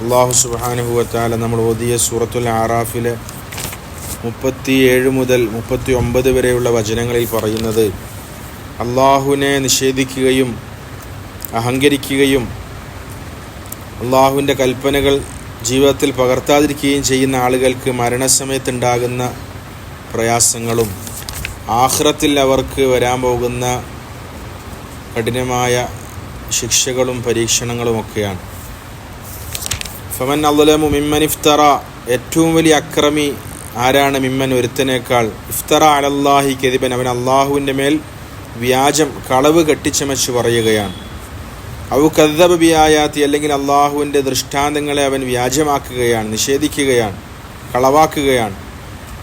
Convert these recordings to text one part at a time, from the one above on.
അള്ളാഹു സുബാനുഭവത്താല നമ്മൾ ഓതിയ സൂറത്തുൽ ആറാഫിലെ മുപ്പത്തി ഏഴ് മുതൽ മുപ്പത്തി ഒമ്പത് വരെയുള്ള വചനങ്ങളിൽ പറയുന്നത് അള്ളാഹുവിനെ നിഷേധിക്കുകയും അഹങ്കരിക്കുകയും അള്ളാഹുവിന്റെ കൽപ്പനകൾ ജീവിതത്തിൽ പകർത്താതിരിക്കുകയും ചെയ്യുന്ന ആളുകൾക്ക് മരണസമയത്തുണ്ടാകുന്ന പ്രയാസങ്ങളും ആഹ്റത്തിൽ അവർക്ക് വരാൻ പോകുന്ന കഠിനമായ ശിക്ഷകളും പരീക്ഷണങ്ങളുമൊക്കെയാണ് ഫമൻ അള്ളലമു മിമ്മൻ ഇഫ്തറ. ഏറ്റവും വലിയ അക്രമി ആരാണ് മിമ്മൻ ഒരുത്തനേക്കാൾ? ഇഫ്തറ അലല്ലാഹി കെതിബൻ. അവൻ അള്ളാഹുവിന്റെ മേൽ വ്യാജം കളവ് കെട്ടിച്ചമച്ച് പറയുകയാണ്. അവ കദ്ദബ ബിയായാത്തി അല്ലെങ്കിൽ അള്ളാഹുവിന്റെ ദൃഷ്ടാന്തങ്ങളെ അവൻ വ്യാജമാക്കുകയാണ് നിഷേധിക്കുകയാണ് കളവാക്കുകയാണ്.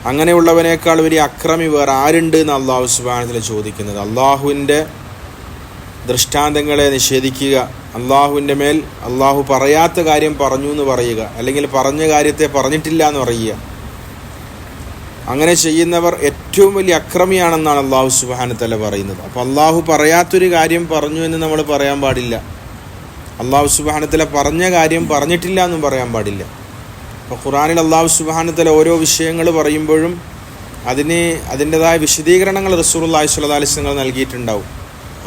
അങ്ങനെയുള്ളവനേക്കാൾ വലിയ അക്രമി വേറെ ആരുണ്ട് എന്ന് അള്ളാഹു സുബാനത്തിൽ ചോദിക്കുന്നത്. അള്ളാഹുവിന്റെ ദൃഷ്ടാന്തങ്ങളെ നിഷേധിക്കുക അള്ളാഹുവിന്റെ മേൽ അള്ളാഹു പറയാത്ത കാര്യം പറഞ്ഞു എന്ന് പറയുക അല്ലെങ്കിൽ പറഞ്ഞ കാര്യത്തെ പറഞ്ഞിട്ടില്ല എന്ന് പറയുക. അങ്ങനെ ചെയ്യുന്നവർ ഏറ്റവും വലിയ അക്രമിയാണെന്നാണ് അള്ളാഹു സുബാനത്തല പറയുന്നത്. അപ്പോൾ അള്ളാഹു പറയാത്തൊരു കാര്യം പറഞ്ഞു എന്ന് നമ്മൾ പറയാൻ പാടില്ല. അള്ളാഹു സുബാനത്തല പറഞ്ഞ കാര്യം പറഞ്ഞിട്ടില്ല എന്നും പറയാൻ പാടില്ല. അപ്പോൾ ഖുറാനിൽ അള്ളാഹു സുബാനത്തല ഓരോ വിഷയങ്ങൾ പറയുമ്പോഴും അതിന് അതിന്റെതായ വിശദീകരണങ്ങൾ റസൂർ അള്ളാഹി സ്വല്ലാ അലിസ്ലങ്ങൾ നൽകിയിട്ടുണ്ടാവും.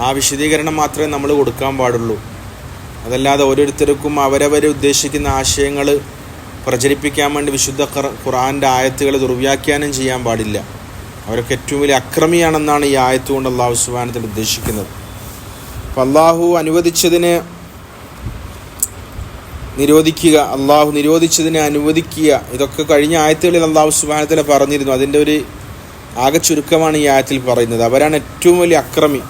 ആ വിശദീകരണം മാത്രമേ നമ്മൾ കൊടുക്കാൻ പാടുള്ളൂ. അതല്ലാതെ ഓരോരുത്തർക്കും അവരവർ ഉദ്ദേശിക്കുന്ന ആശയങ്ങൾ പ്രചരിപ്പിക്കാൻ വേണ്ടി വിശുദ്ധ ഖുറാന്റെ ആയത്തുകൾ ദുർവ്യാഖ്യാനം ചെയ്യാൻ പാടില്ല. അവരൊക്കെ ഏറ്റവും വലിയ അക്രമിയാണെന്നാണ് ഈ ആയത്ത് കൊണ്ട് അള്ളാഹു സുബാനത്തിൽ ഉദ്ദേശിക്കുന്നത്. അപ്പം അള്ളാഹു അനുവദിച്ചതിന് നിരോധിക്കുക അള്ളാഹു നിരോധിച്ചതിനെ അനുവദിക്കുക ഇതൊക്കെ കഴിഞ്ഞ ആയത്തുകളിൽ അള്ളാഹു സുബാനത്തിൽ പറഞ്ഞിരുന്നു. അതിന്റെ ഒരു ആകെ ചുരുക്കമാണ് ഈ ആയത്തിൽ പറയുന്നത്. അവരാണ് ഏറ്റവും വലിയ അക്രമി.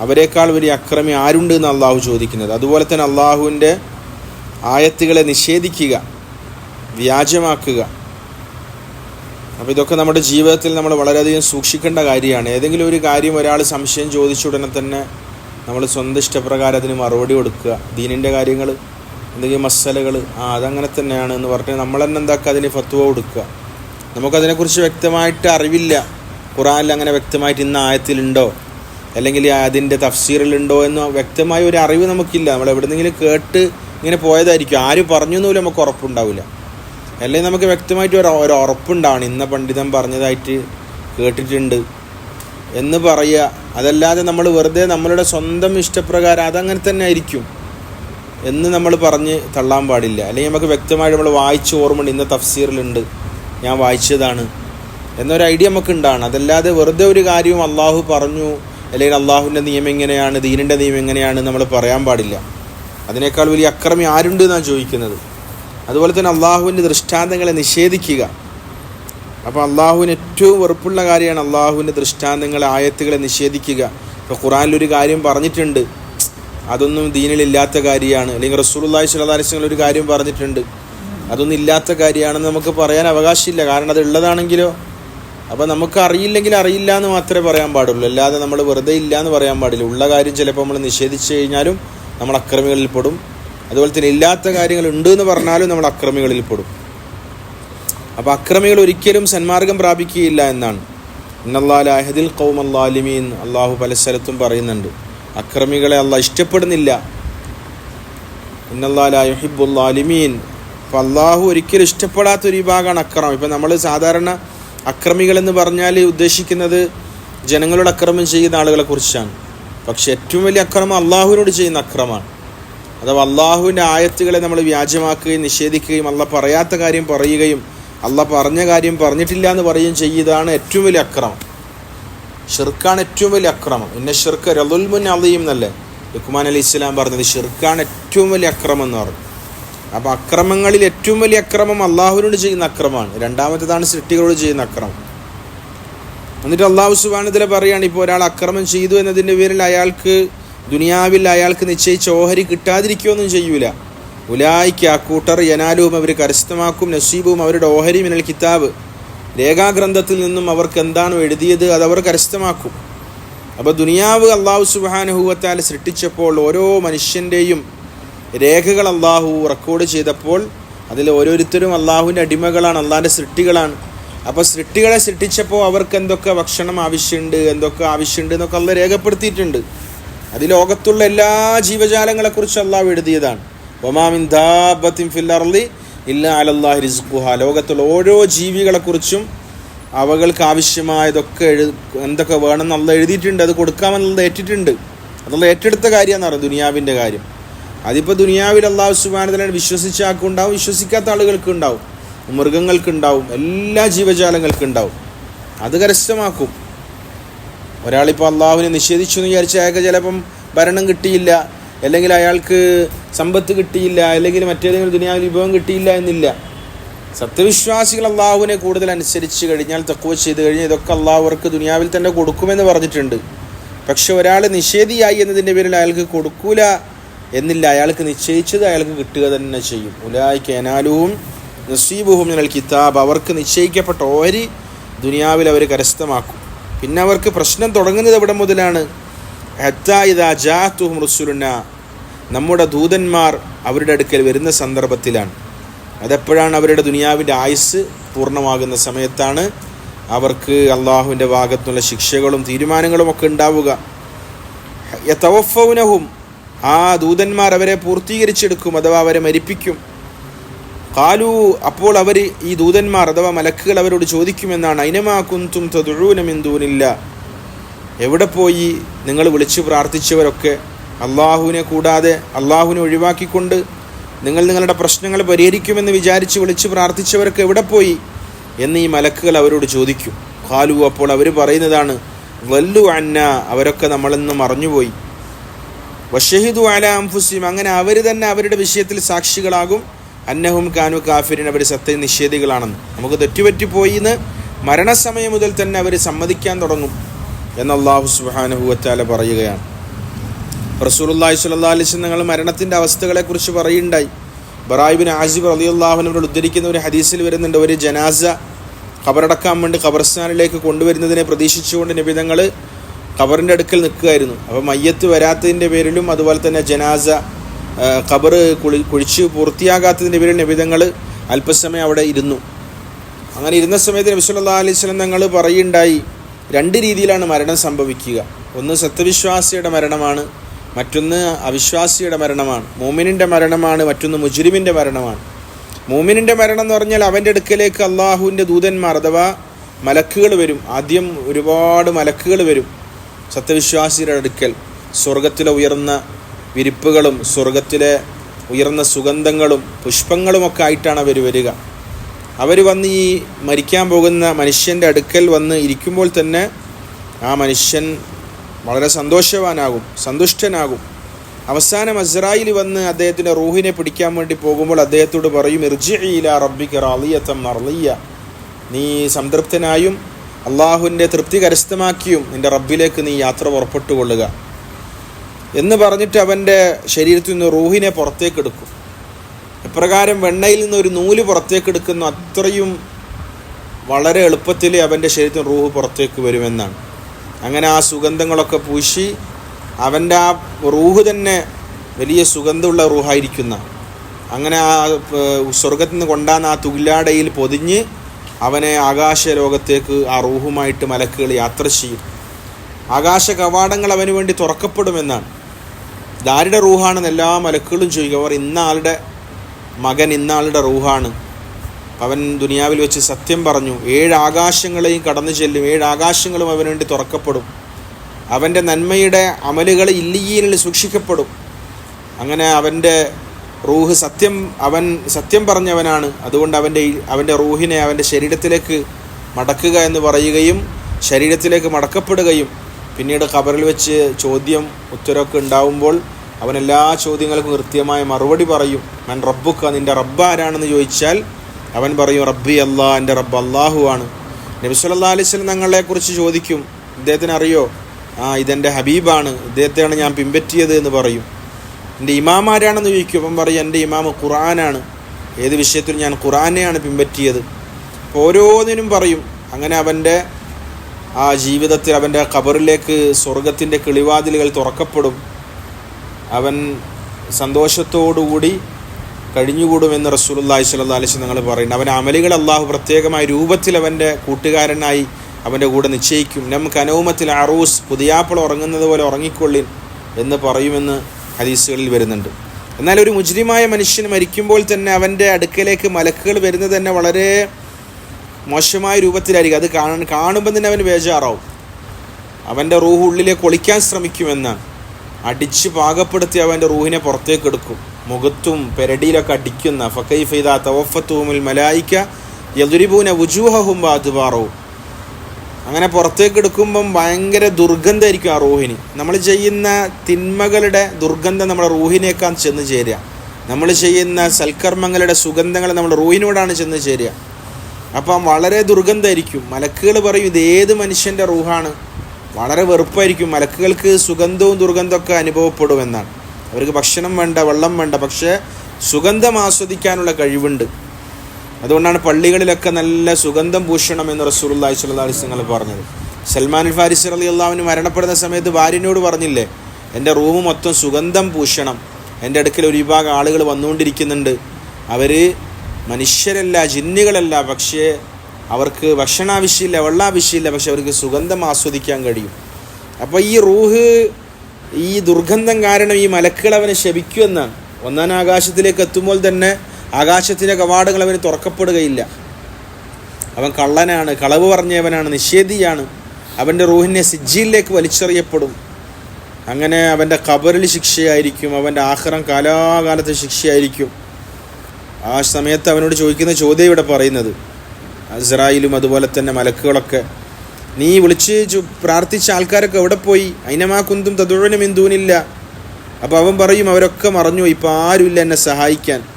അവരെക്കാൾ വലിയ അക്രമി ആരുണ്ട് എന്ന് അള്ളാഹു ചോദിക്കുന്നത്. അതുപോലെ തന്നെ അള്ളാഹുവിന്റെ ആയത്തുകളെ നിഷേധിക്കുക വ്യാജമാക്കുക. അപ്പോൾ ഇതൊക്കെ നമ്മുടെ ജീവിതത്തിൽ നമ്മൾ വളരെയധികം സൂക്ഷിക്കേണ്ട കാര്യമാണ്. ഏതെങ്കിലും ഒരു കാര്യം ഒരാൾ സംശയം ചോദിച്ച ഉടനെ തന്നെ നമ്മൾ സ്വന്തം ഇഷ്ടപ്രകാരം അതിന് മറുപടി കൊടുക്കുക. ദീനിന്റെ കാര്യങ്ങൾ എന്തെങ്കിലും മസലകൾ ആ അതങ്ങനെ തന്നെയാണ് എന്ന് പറഞ്ഞ് നമ്മൾ തന്നെ എന്താക്കുക? അതിന് ഫത്വ കൊടുക്കുക. നമുക്കതിനെക്കുറിച്ച് വ്യക്തമായിട്ട് അറിവില്ല. ഖുറാനിൽ അങ്ങനെ വ്യക്തമായിട്ട് ഇന്ന ആയത്തിലുണ്ടോ? അല്ലെങ്കിൽ അതിന്റെ തഫ്സീറിലുണ്ടോ എന്ന് വ്യക്തമായ ഒരു അറിവ് നമുക്കില്ല. നമ്മൾ എവിടെന്നെങ്കിലും കേട്ട് ഇങ്ങനെ പോയതായിരിക്കും. ആര് പറഞ്ഞു എന്നുപോലും നമുക്ക് ഉറപ്പുണ്ടാവില്ല. അല്ലെങ്കിൽ നമുക്ക് വ്യക്തമായിട്ട് ഒരു ഒരു ഉറപ്പുണ്ടാവണം. ഇന്ന പണ്ഡിതൻ പറഞ്ഞതായിട്ട് കേട്ടിട്ടുണ്ട് എന്ന് പറയുക. അതല്ലാതെ നമ്മൾ വെറുതെ നമ്മളുടെ സ്വന്തം ഇഷ്ടപ്രകാരം അതങ്ങനെ തന്നെ ആയിരിക്കും എന്ന് നമ്മൾ പറഞ്ഞ് തള്ളാൻ പാടില്ല. അല്ലെങ്കിൽ നമുക്ക് വ്യക്തമായിട്ട് നമ്മൾ വായിച്ച് ഓർമ്മയുണ്ട്. ഇന്ന തഫ്സീറിലുണ്ട്. ഞാൻ വായിച്ചതാണ്. എന്നൊരു ഐഡിയ നമുക്ക് ഉണ്ടാണ് അതല്ലാതെ വെറുതെ ഒരു കാര്യവും അള്ളാഹു പറഞ്ഞു അല്ലെങ്കിൽ അള്ളാഹുവിന്റെ നിയമം എങ്ങനെയാണ് ദീനിന്റെ നിയമം എങ്ങനെയാണ് നമ്മൾ പറയാൻ പാടില്ല. അതിനേക്കാൾ വലിയ അക്രമി ആരുണ്ട് എന്നാണ് ചോദിക്കുന്നത്. അതുപോലെ തന്നെ അള്ളാഹുവിന്റെ ദൃഷ്ടാന്തങ്ങളെ നിഷേധിക്കുക. അപ്പോൾ അള്ളാഹുവിന് ഏറ്റവും വെറുപ്പുള്ള കാര്യമാണ് അള്ളാഹുവിന്റെ ദൃഷ്ടാന്തങ്ങളെ ആയത്തുകളെ നിഷേധിക്കുക. ഇപ്പോൾ ഖുറാനിലൊരു കാര്യം പറഞ്ഞിട്ടുണ്ട്. അതൊന്നും ദീനിലില്ലാത്ത കാര്യമാണ്. അല്ലെങ്കിൽ റസൂലുള്ളാഹി സ്വല്ലല്ലാഹി അലൈഹി ഒരു കാര്യം പറഞ്ഞിട്ടുണ്ട്. അതൊന്നും ഇല്ലാത്ത കാര്യമാണെന്ന് നമുക്ക് പറയാൻ അവകാശമില്ല. കാരണം അത് ഉള്ളതാണെങ്കിലോ? അപ്പോൾ നമുക്ക് അറിയില്ലെങ്കിൽ അറിയില്ല എന്ന് മാത്രമേ പറയാൻ പാടുള്ളൂ. അല്ലാതെ നമ്മൾ വെറുതെ ഇല്ല എന്ന് പറയാൻ പാടില്ല. ഉള്ള കാര്യം ചിലപ്പോൾ നമ്മൾ നിഷേധിച്ചു കഴിഞ്ഞാലും നമ്മൾ അക്രമികളിൽ പെടും. അതുപോലെ തന്നെ ഇല്ലാത്ത കാര്യങ്ങൾ ഉണ്ട് എന്ന് പറഞ്ഞാലും നമ്മൾ അക്രമികളിൽ പെടും. അപ്പോൾ അക്രമികൾ ഒരിക്കലും സന്മാർഗം പ്രാപിക്കുകയില്ല എന്നാണ്. ഇന്നല്ലാഹദിൽ കൗം അല്ലാലിമീൻ അള്ളാഹു പല സ്ഥലത്തും പറയുന്നുണ്ട്. അക്രമികളെ അള്ളാഹ് ഇഷ്ടപ്പെടുന്നില്ല. ഇന്നല്ലാഹിബുല്ലാലിമീൻ അപ്പം അള്ളാഹു ഒരിക്കലും ഇഷ്ടപ്പെടാത്ത ഒരു വിഭാഗമാണ് അക്രമം. ഇപ്പം നമ്മൾ സാധാരണ അക്രമികൾ എന്ന് പറഞ്ഞാൽ ഉദ്ദേശിക്കുന്നത് ജനങ്ങളോട് അക്രമം ചെയ്യുന്ന ആളുകളെ കുറിച്ചാണ് പക്ഷെ ഏറ്റവും വലിയ അക്രമം അള്ളാഹുവിനോട് ചെയ്യുന്ന അക്രമമാണ്. അഥവാ അള്ളാഹുവിന്റെ ആയത്തുകളെ നമ്മൾ വ്യാജമാക്കുകയും നിഷേധിക്കുകയും അള്ള പറയാത്ത കാര്യം പറയുകയും അള്ള പറഞ്ഞ കാര്യം പറഞ്ഞിട്ടില്ല എന്ന് പറയുകയും ചെയ്യുന്നതാണ് ഏറ്റവും വലിയ അക്രമം. ഷിർക്കാണ് ഏറ്റവും വലിയ അക്രമം. ഇന്ന ഷിർക്ക് റലുൽമുൻ അലീം എന്നല്ലേ? ലുക്മാൻ അലി ഇസ്ലാം പറഞ്ഞത് ഷിർക്കാണ് ഏറ്റവും വലിയ അക്രമം എന്ന് പറഞ്ഞു. അപ്പോൾ അക്രമങ്ങളിൽ ഏറ്റവും വലിയ അക്രമം അള്ളാഹുവിനോട് ചെയ്യുന്ന അക്രമമാണ്. രണ്ടാമത്തേതാണ് സൃഷ്ടികളോട് ചെയ്യുന്ന അക്രമം. എന്നിട്ട് അള്ളാഹു സുബാനത്തില പറയുകയാണ് ഇപ്പോൾ ഒരാൾ അക്രമം ചെയ്തു എന്നതിന്റെ പേരിൽ അയാൾക്ക് ദുനിയാവിൽ അയാൾക്ക് നിശ്ചയിച്ച ഓഹരി കിട്ടാതിരിക്കുകയൊന്നും ചെയ്യൂല. ഉലായിക്ക് ആ കൂട്ടർ യനാലുവും അവർ കരസ്ഥമാക്കും നസീബും അവരുടെ ഓഹരി മിനൽ കിതാബ്. രേഖാഗ്രന്ഥത്തിൽ നിന്നും അവർക്ക് എന്താണോ എഴുതിയത് അത് അവർ കരസ്ഥമാക്കും. അപ്പോൾ ദുനിയാവ് അള്ളാഹു സുബാനുഹൂവത്താൽ സൃഷ്ടിച്ചപ്പോൾ ഓരോ മനുഷ്യന്റെയും രേഖകൾ അള്ളാഹു റെക്കോർഡ് ചെയ്തപ്പോൾ അതിൽ ഓരോരുത്തരും അള്ളാഹുവിന്റെ അടിമകളാണ് അള്ളാഹിന്റെ സൃഷ്ടികളാണ്. അപ്പോൾ സൃഷ്ടികളെ സൃഷ്ടിച്ചപ്പോൾ അവർക്ക് എന്തൊക്കെ ഭക്ഷണം ആവശ്യമുണ്ട് എന്തൊക്കെ ആവശ്യമുണ്ട് എന്നൊക്കെ അള്ള രേഖപ്പെടുത്തിയിട്ടുണ്ട്. അത് ലോകത്തുള്ള എല്ലാ ജീവജാലങ്ങളെക്കുറിച്ച് അള്ളാഹു എഴുതിയതാണ്. ഒമാമിൻ ദാബത്തിൻ ഫില്ലർലി ഇല്ല അലല്ലാഹി റിസ്ഖുഹ. ലോകത്തുള്ള ഓരോ ജീവികളെക്കുറിച്ചും അവകൾക്ക് ആവശ്യമായതൊക്കെ എഴു എന്തൊക്കെ വേണമെന്ന് അള്ള എഴുതിയിട്ടുണ്ട്. അത് കൊടുക്കാമെന്നുള്ളത് ഏറ്റിട്ടുണ്ട്. അതുള്ള ഏറ്റെടുത്ത പറയുന്നത് ദുനിയാവിന്റെ കാര്യം. അതിപ്പോൾ ദുനിയാവിൽ അള്ളാഹു സുബാനത്തിനെ വിശ്വസിച്ച ആൾക്കുണ്ടാവും വിശ്വസിക്കാത്ത ആളുകൾക്ക് ഉണ്ടാവും മൃഗങ്ങൾക്കുണ്ടാവും എല്ലാ ജീവജാലങ്ങൾക്കും ഉണ്ടാവും അത് കരസ്ഥമാക്കും. ഒരാളിപ്പോൾ അള്ളാഹുവിനെ നിഷേധിച്ചു എന്ന് വിചാരിച്ച അയാൾക്ക് ചിലപ്പം ഭരണം കിട്ടിയില്ല അല്ലെങ്കിൽ അയാൾക്ക് സമ്പത്ത് കിട്ടിയില്ല അല്ലെങ്കിൽ മറ്റേതെങ്കിലും ദുനിയാവിൽ വിഭവം കിട്ടിയില്ല എന്നില്ല. സത്യവിശ്വാസികൾ അള്ളാഹുവിനെ കൂടുതൽ അനുസരിച്ച് കഴിഞ്ഞാൽ തക്കുവ ചെയ്ത് കഴിഞ്ഞാൽ ഇതൊക്കെ അള്ളാഹുവർക്ക് ദുനിയാവിൽ തന്നെ കൊടുക്കുമെന്ന് പറഞ്ഞിട്ടുണ്ട്. പക്ഷെ ഒരാൾ നിഷേധിയായി എന്നതിന്റെ പേരിൽ അയാൾക്ക് കൊടുക്കൂല. എന്നില്ല അയാൾക്ക് നിശ്ചയിച്ചത് അയാൾക്ക് കിട്ടുക തന്നെ ചെയ്യും. ഉലായി കേനാലുവും നസീബുഹും കിതാബ്. അവർക്ക് നിശ്ചയിക്കപ്പെട്ട ഓരി ദുനിയാവിൽ അവർ കരസ്ഥമാക്കും. പിന്നെ അവർക്ക് പ്രശ്നം തുടങ്ങുന്നത് എവിടെ മുതലാണ്? റുസുലുന. നമ്മുടെ ദൂതന്മാർ അവരുടെ അടുക്കൽ വരുന്ന സന്ദർഭത്തിലാണ്. അതെപ്പോഴാണ് അവരുടെ ദുനിയാവിന്റെ ആയുസ് പൂർണമാകുന്ന സമയത്താണ് അവർക്ക് അള്ളാഹുവിന്റെ ഭാഗത്തുള്ള ശിക്ഷകളും തീരുമാനങ്ങളും ഒക്കെ ഉണ്ടാവുക. ആ ദൂതന്മാർ അവരെ പൂർത്തീകരിച്ചെടുക്കും അഥവാ അവരെ മരിപ്പിക്കും. കാലു അപ്പോൾ അവർ ഈ ദൂതന്മാർ അഥവാ മലക്കുകൾ അവരോട് ചോദിക്കുമെന്നാണ്. അയിനമാ കുന്തും തതുഴൂനമിന്തൂനില്ല എവിടെ പോയി നിങ്ങൾ വിളിച്ചു പ്രാർത്ഥിച്ചവരൊക്കെ? അള്ളാഹുവിനെ കൂടാതെ അള്ളാഹുവിനെ ഒഴിവാക്കിക്കൊണ്ട് നിങ്ങൾ നിങ്ങളുടെ പ്രശ്നങ്ങൾ പരിഹരിക്കുമെന്ന് വിചാരിച്ച് വിളിച്ചു പ്രാർത്ഥിച്ചവരൊക്കെ എവിടെ പോയി? എന്ന് ഈ മലക്കുകൾ അവരോട് ചോദിക്കും. കാലു അപ്പോൾ അവർ പറയുന്നതാണ് വല്ലു അന്ന അവരൊക്കെ നമ്മളെന്ന് മറഞ്ഞുപോയി. വഷഹിദു അല അംഫുസിം അങ്ങനെ അവർ തന്നെ അവരുടെ വിഷയത്തിൽ സാക്ഷികളാകും. അന്നഹും കാനു കാഫിരിൻ അവർ സത്യ നിഷേധികളാണെന്ന്. നമുക്ക് തെറ്റുപറ്റിപ്പോയി എന്ന് മരണസമയം മുതൽ തന്നെ അവർ സമ്മതിക്കാൻ തുടങ്ങും എന്ന് അള്ളാഹു സുബാനുഹുവറ്റാല പറയുകയാണ്. റസൂലുള്ളാഹി സ്വല്ലല്ലാഹി അലൈഹി നിങ്ങൾ മരണത്തിന്റെ അവസ്ഥകളെക്കുറിച്ച് പറയുണ്ടായി ബറായിബിൻ ആസിബ് റളിയല്ലാഹുവിനോട് ഉദ്ധരിക്കുന്ന ഒരു ഹദീസിൽ വരുന്നുണ്ട് ഒരു ജനാസ ഖബറടക്കാൻ വേണ്ടി ഖബർസ്ഥാനിലേക്ക് കൊണ്ടുവരുന്നതിനെ പ്രതീക്ഷിച്ചുകൊണ്ട് നിബിതങ്ങൾ ഖബറിന്റെ അടുക്കൽ നിൽക്കുകയായിരുന്നു. അപ്പോൾ മയ്യത്ത് വരാത്തതിന്റെ പേരിലും അതുപോലെ തന്നെ ജനാസ ഖബർ കുളി കുഴിച്ച് പൂർത്തിയാകാത്തതിന്റെ പേരിൽ നിബിതങ്ങൾ അല്പസമയം അവിടെ ഇരുന്നു. അങ്ങനെ ഇരുന്ന സമയത്ത് നബി അലൈഹി സ്വലം തങ്ങൾ പറയുണ്ടായി രണ്ട് രീതിയിലാണ് മരണം സംഭവിക്കുക. ഒന്ന് സത്യവിശ്വാസിയുടെ മരണമാണ് മറ്റൊന്ന് അവിശ്വാസിയുടെ മരണമാണ്. മോമിനിന്റെ മരണമാണ് മറ്റൊന്ന് മുജുരിമിന്റെ മരണമാണ്. മോമിനിന്റെ മരണം എന്ന് പറഞ്ഞാൽ അവന്റെ അടുക്കലേക്ക് അള്ളാഹുവിന്റെ ദൂതന്മാർ അഥവാ മലക്കുകൾ വരും. ആദ്യം ഒരുപാട് മലക്കുകൾ വരും. സത്യവിശ്വാസിയുടെ അടുക്കൽ സ്വർഗത്തിലെ ഉയർന്ന വിരിപ്പുകളും സ്വർഗത്തിലെ ഉയർന്ന സുഗന്ധങ്ങളും പുഷ്പങ്ങളുമൊക്കെ ആയിട്ടാണ് അവർ വരിക. അവർ വന്ന് ഈ മരിക്കാൻ പോകുന്ന മനുഷ്യന്റെ അടുക്കൽ വന്ന് ഇരിക്കുമ്പോൾ തന്നെ ആ മനുഷ്യൻ വളരെ സന്തോഷവാനാകും സന്തുഷ്ടനാകും. അവസാനം അസ്രായിൽ വന്ന് അദ്ദേഹത്തിന്റെ റൂഹിനെ പിടിക്കാൻ വേണ്ടി പോകുമ്പോൾ അദ്ദേഹത്തോട് പറയും ഇർജിയില റബ്ബിക്ക് റാലിയത്തം മറലിയ നീ സംതൃപ്തനായും അള്ളാഹുവിന്റെ തൃപ്തി കരസ്ഥമാക്കിയും നിന്റെ റബ്ബിലേക്ക് നീ യാത്ര പുറപ്പെട്ടുകൊള്ളുക. എന്ന് പറഞ്ഞിട്ട് അവന്റെ ശരീരത്തിൽ നിന്ന് റൂഹിനെ പുറത്തേക്കെടുക്കും. എപ്രകാരം വെണ്ണയിൽ നിന്ന് ഒരു നൂൽ പുറത്തേക്ക് എടുക്കുന്നു അത്രയും വളരെ എളുപ്പത്തിൽ അവന്റെ ശരീരത്തിൽ റൂഹ് പുറത്തേക്ക് വരുമെന്നാണ്. അങ്ങനെ ആ സുഗന്ധങ്ങളൊക്കെ പൂശി അവന്റെ ആ റൂഹ് തന്നെ വലിയ സുഗന്ധമുള്ള റൂഹായിരിക്കുന്ന. അങ്ങനെ ആ സ്വർഗത്തിൽ നിന്ന് കൊണ്ടാന്ന് ആ തുകിലാടയിൽ പൊതിഞ്ഞ് അവനെ ആകാശ ലോകത്തേക്ക് ആ റൂഹുമായിട്ട് മലക്കുകൾ യാത്ര ചെയ്യും. ആകാശ കവാടങ്ങൾ അവന് വേണ്ടി തുറക്കപ്പെടുമെന്നാണ്. ഇതാരുടെ റൂഹാണെന്ന് എല്ലാ മലക്കുകളും ചോദിക്കും. അവർ ഇന്നാളുടെ മകൻ ഇന്നാളുടെ റൂഹാണ്. അവൻ ദുനിയാവിൽ വെച്ച് സത്യം പറഞ്ഞു ഏഴ് ആകാശങ്ങളെയും കടന്നു ചെല്ലും ഏഴ് ആകാശങ്ങളും അവന് വേണ്ടി തുറക്കപ്പെടും. അവന്റെ നന്മയുടെ അമലുകൾ ഇല്ലിയീനിൽ സൂക്ഷിക്കപ്പെടും. അങ്ങനെ അവന്റെ റൂഹ് സത്യം അവൻ സത്യം പറഞ്ഞവനാണ്. അതുകൊണ്ട് അവന്റെ അവന്റെ റൂഹിനെ അവന്റെ ശരീരത്തിലേക്ക് മടക്കുക എന്ന് പറയുകയും ശരീരത്തിലേക്ക് മടക്കപ്പെടുകയും പിന്നീട് ഖബറിൽ വെച്ച് ചോദ്യം ഉത്തരവൊക്കെ ഉണ്ടാവുമ്പോൾ അവൻ എല്ലാ ചോദ്യങ്ങൾക്കും കൃത്യമായ മറുപടി പറയും. മൻ റബ്ബുക്ക നിന്റെ റബ്ബ് ആരാണെന്ന് ചോദിച്ചാൽ അവൻ പറയും റബ്ബി അള്ളാ എന്റെ റബ്ബ് അള്ളാഹു ആണ്. നബി സല്ലാ അലൈഹി സ്വലം തങ്ങളെക്കുറിച്ച് ചോദിക്കും ഇദ്ദേഹത്തിന് അറിയോ? ആ ഇതെന്റെ ഹബീബാണ്. ഇദ്ദേഹത്തെയാണ് ഞാൻ പിൻപറ്റിയത് എന്ന് പറയും. എന്റെ ഇമാമാരാണെന്ന് ചോദിക്കും. അപ്പം പറയും എന്റെ ഇമാമ് ഖുറാനാണ് ഏത് വിഷയത്തിലും ഞാൻ ഖുറാനെയാണ് പിൻപറ്റിയത്. അപ്പോൾ ഓരോന്നിനും പറയും. അങ്ങനെ അവന്റെ ആ ജീവിതത്തിൽ അവന്റെ ഖബറിലേക്ക് സ്വർഗത്തിന്റെ കിളിവാതിലുകൾ തുറക്കപ്പെടും. അവൻ സന്തോഷത്തോടുകൂടി കഴിഞ്ഞുകൂടുമെന്ന് റസൂലുല്ലാഹി സ്വല്ലല്ലാഹി അലൈഹി നിങ്ങൾ പറയുന്നു. അവൻ അമലുകൾ അള്ളാഹു പ്രത്യേകമായ രൂപത്തിൽ അവന്റെ കൂട്ടുകാരനായി അവന്റെ കൂടെ നിശ്ചയിക്കും. നമുക്ക് അനൗമത്തിൽ അറൂസ് പുതിയാപ്പിൾ ഉറങ്ങുന്നത് പോലെ ഉറങ്ങിക്കൊള്ളിൻ എന്ന് പറയുമെന്ന് ഹദീസുകളിൽ വരുന്നുണ്ട്. എന്നാൽ ഒരു മുജ്രിമായ മനുഷ്യൻ മരിക്കുമ്പോൾ തന്നെ അവന്റെ അടുക്കലേക്ക് മലക്കുകൾ വരുന്നത് തന്നെ വളരെ മോശമായ രൂപത്തിലായിരിക്കും. അത് കാണാൻ കാണുമ്പോൾ തന്നെ അവന് ബേജാറാവും. അവന്റെ റൂഹ് ഉള്ളിലേക്ക് ഒളിക്കാൻ ശ്രമിക്കുമെന്ന് അടിച്ച് പാകപ്പെടുത്തി അവന്റെ റൂഹിനെ പുറത്തേക്ക് എടുക്കും. മുഖത്തും പെരടിയിലൊക്കെ അടിക്കുന്ന ഫക്കൈഫൈദ തവഫത്തുമിൽ മലായിക്ക യദുരിബൂന വുജൂഹഹും ബാധുബാറവും അങ്ങനെ പുറത്തേക്ക് എടുക്കുമ്പം ഭയങ്കര ദുർഗന്ധമായിരിക്കും ആ റൂഹിന്. നമ്മൾ ചെയ്യുന്ന തിന്മകളുടെ ദുർഗന്ധം നമ്മുടെ റൂഹിനേക്കാൾ ചെന്ന് ചേരുക. നമ്മൾ ചെയ്യുന്ന സൽക്കർമ്മങ്ങളുടെ സുഗന്ധങ്ങൾ നമ്മുടെ റൂഹിനോടാണ് ചെന്ന് ചേരുക. അപ്പം വളരെ ദുർഗന്ധമായിരിക്കും. മലക്കുകൾ പറയും ഇത് ഏത് മനുഷ്യന്റെ റൂഹാണ്? വളരെ വെറുപ്പായിരിക്കും. മലക്കുകൾക്ക് സുഗന്ധവും ദുർഗന്ധമൊക്കെ അനുഭവപ്പെടുമെന്നാണ്. അവർക്ക് ഭക്ഷണം വേണ്ട വെള്ളം വേണ്ട പക്ഷേ സുഗന്ധം ആസ്വദിക്കാനുള്ള കഴിവുണ്ട്. അതുകൊണ്ടാണ് പള്ളികളിലൊക്കെ നല്ല സുഗന്ധം പൂഷണം എന്ന് റസൂലുള്ളാഹി സ്വല്ലല്ലാഹി അലൈഹി വസല്ലം പറഞ്ഞത്. സൽമാൻ അൽ ഫാരിസ് റളിയല്ലാഹുവിന് മരണപ്പെടുന്ന സമയത്ത് ഭാര്യനോട് പറഞ്ഞില്ലേ എന്റെ റൂം മൊത്തം സുഗന്ധം പൂഷണം എന്റെ അടുക്കൽ ഒരു വിഭാഗം ആളുകൾ വന്നുകൊണ്ടിരിക്കുന്നുണ്ട്. അവർ മനുഷ്യരല്ല ജിന്നുകളല്ല. പക്ഷേ അവർക്ക് ഭക്ഷണ ആവശ്യമില്ല വെള്ള ആവശ്യമില്ല പക്ഷെ അവർക്ക് സുഗന്ധം ആസ്വദിക്കാൻ കഴിയും. അപ്പോൾ ഈ റൂഹ് ഈ ദുർഗന്ധം കാരണം ഈ മലക്കുകൾ അവനെ ശപിക്കുമെന്നാണ്. ഒന്നാം ആകാശത്തിലേക്ക് എത്തുമ്പോൾ തന്നെ ആകാശത്തിന്റെ കവാടങ്ങൾ അവന് തുറക്കപ്പെടുകയില്ല. അവൻ കള്ളനാണ് കളവ് പറഞ്ഞവനാണ് നിഷേധിയാണ്. അവന്റെ റൂഹിനെ സിജ്ജിയിലേക്ക് വലിച്ചെറിയപ്പെടും. അങ്ങനെ അവന്റെ കബറിൽ ശിക്ഷയായിരിക്കും അവന്റെ ആഹ്റം കാലാകാലത്ത് ശിക്ഷയായിരിക്കും. ആ സമയത്ത് അവനോട് ചോദിക്കുന്ന ചോദ്യം ഇവിടെ പറയുന്നത് അസ്രായിലും അതുപോലെ തന്നെ മലക്കുകളൊക്കെ നീ വിളിച്ച് പ്രാർത്ഥിച്ച ആൾക്കാരൊക്കെ എവിടെ പോയി? അയിനമാ കുന്തും തതുഴനും എന്തൂനില്ല അപ്പോൾ അവൻ പറയും അവരൊക്കെ മറഞ്ഞു ഇപ്പോൾ ആരുമില്ല എന്നെ സഹായിക്കാൻ.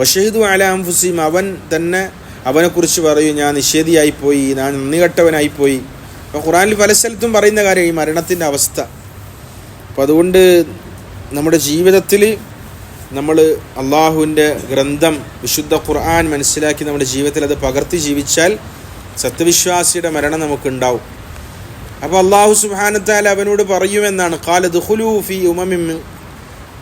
വഷഹിദു അലാം ഫുസീം അവൻ തന്നെ അവനെക്കുറിച്ച് പറയും ഞാൻ നിഷേധിയായിപ്പോയി ഞാൻ നന്ദി കെട്ടവനായിപ്പോയി അപ്പോൾ ഖുറാനിൽ പല സ്ഥലത്തും പറയുന്ന കാര്യം ഈ മരണത്തിന്റെ അവസ്ഥ. അപ്പോൾ അതുകൊണ്ട് നമ്മുടെ ജീവിതത്തിൽ നമ്മൾ അള്ളാഹുവിന്റെ ഗ്രന്ഥം വിശുദ്ധ ഖുർആൻ മനസ്സിലാക്കി നമ്മുടെ ജീവിതത്തിൽ അത് പകർത്തി ജീവിച്ചാൽ സത്യവിശ്വാസിയുടെ മരണം നമുക്കുണ്ടാവും. അപ്പോൾ അള്ളാഹു സുബാനത്താൽ അവനോട് പറയുമെന്നാണ് കാലത് ഹുലൂഫി ഫി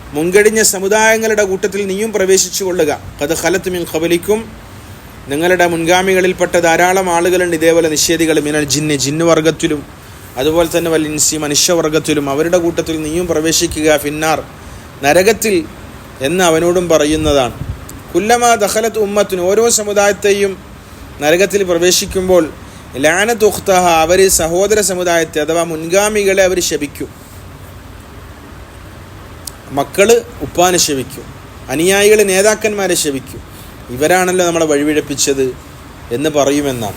ഉമമിൻ മുൻകഴിഞ്ഞ സമുദായങ്ങളുടെ കൂട്ടത്തിൽ നീയും പ്രവേശിച്ചു കൊള്ളുക കത് ഹലത്ത് മിൻ ഖബലിക്കും. നിങ്ങളുടെ മുൻഗാമികളിൽപ്പെട്ട ധാരാളം ആളുകളുണ്ട് ഇതേപോലെ നിഷേധികൾ. മിനൽ ജിന്ന് ജിന്ന് വർഗത്തിലും. അതുപോലെ തന്നെ വല്ലിൻസി മനുഷ്യവർഗത്തിലും അവരുടെ കൂട്ടത്തിൽ നീയും പ്രവേശിക്കുക ഫിന്നാർ. നരകത്തിൽ എന്ന് അവനോടും പറയുന്നതാണ്. കുല്ലമാ ദഹലത്ത് ഉമ്മത്തിന് ഓരോ സമുദായത്തെയും നരകത്തിൽ പ്രവേശിക്കുമ്പോൾ ലാനത്ത് ഉഖ്താഹ അവർ സഹോദര സമുദായത്തെ അഥവാ മുൻഗാമികളെ അവർ ശപിക്കും. മക്കൾ ഉപ്പാനെ ശവിക്കും അനുയായികൾ നേതാക്കന്മാരെ ശവിക്കും ഇവരാണല്ലോ നമ്മളെ വഴിപിഴപ്പിച്ചത് എന്ന് പറയുമെന്നാണ്.